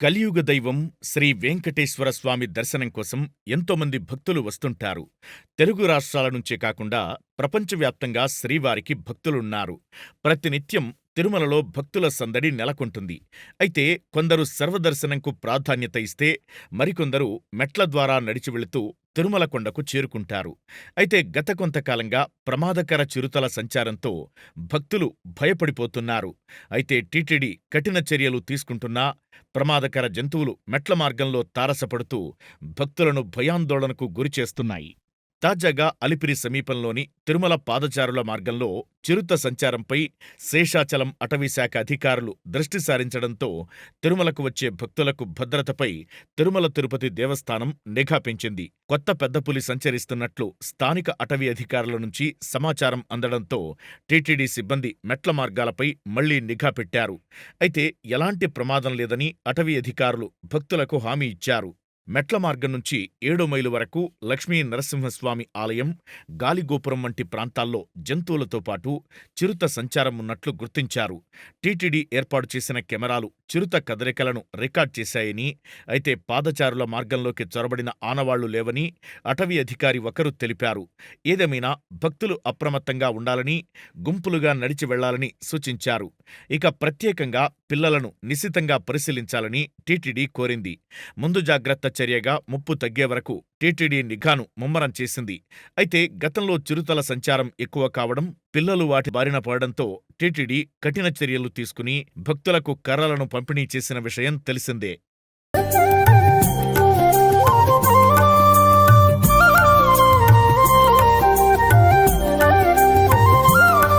కలియుగ దైవం శ్రీ వెంకటేశ్వర స్వామి దర్శనం కోసం ఎంతోమంది భక్తులు వస్తుంటారు. తెలుగు రాష్ట్రాల నుంచే కాకుండా ప్రపంచవ్యాప్తంగా శ్రీవారికి భక్తులున్నారు. ప్రతినిత్యం తిరుమలలో భక్తుల సందడి నెలకొంటుంది. అయితే కొందరు సర్వదర్శనంకు ప్రాధాన్యత ఇస్తే, మరికొందరు మెట్ల ద్వారా నడిచి వెళుతూ తిరుమల కొండకు చేరుకుంటారు. అయితే గత కొంతకాలంగా ప్రమాదకర చిరుతల సంచారంతో భక్తులు భయపడిపోతున్నారు. అయితే టీటీడీ కఠిన చర్యలు తీసుకుంటున్నా ప్రమాదకర జంతువులు మెట్ల మార్గంలో తారసపడుతూ భక్తులను భయాందోళనకు గురిచేస్తున్నాయి. తాజాగా అలిపిరి సమీపంలోని తిరుమల పాదచారుల మార్గంలో చిరుత సంచారంపై శేషాచలం అటవీశాఖ అధికారులు దృష్టి సారించడంతో తిరుమలకు వచ్చే భక్తులకు భద్రతపై తిరుమల తిరుపతి దేవస్థానం నిఘా పెంచింది. కొత్త పెద్దపులి సంచరిస్తున్నట్లు స్థానిక అటవీ అధికారుల నుంచి సమాచారం అందడంతో టీటీడీ సిబ్బంది మెట్ల మార్గాలపై మళ్ళీ నిఘా పెట్టారు. అయితే ఎలాంటి ప్రమాదం లేదని అటవీ అధికారులు భక్తులకు హామీ ఇచ్చారు. మెట్ల మార్గం నుంచి ఏడో మైలు వరకు లక్ష్మీ నరసింహస్వామి ఆలయం, గాలిగోపురం వంటి ప్రాంతాల్లో జంతువులతో పాటు చిరుత సంచారం ఉన్నట్లు గుర్తించారు. టీటీడీ ఏర్పాటు చేసిన కెమెరాలు చిరుత కదలికలను రికార్డ్ చేశాయని, అయితే పాదచారుల మార్గంలోకి చొరబడిన ఆనవాళ్ళు లేవని అటవీ అధికారి ఒకరు తెలిపారు. ఏదేమైనా భక్తులు అప్రమత్తంగా ఉండాలని, గుంపులుగా నడిచి వెళ్ళాలని సూచించారు. ఇక ప్రత్యేకంగా పిల్లలను నిశితంగా పరిశీలించాలని టీటీడీ కోరింది. ముందు జాగ్రత్త చర్యగా ముప్పు తగ్గే వరకు టీటీడీ నిఘాను ముమ్మరం చేసింది. అయితే గతంలో చిరుతల సంచారం ఎక్కువ కావడం, పిల్లలు వాటి బారిన పడడంతో టీటీడీ కఠిన చర్యలు తీసుకుని భక్తులకు కర్రలను పంపిణీ చేసిన విషయం తెలిసిందే.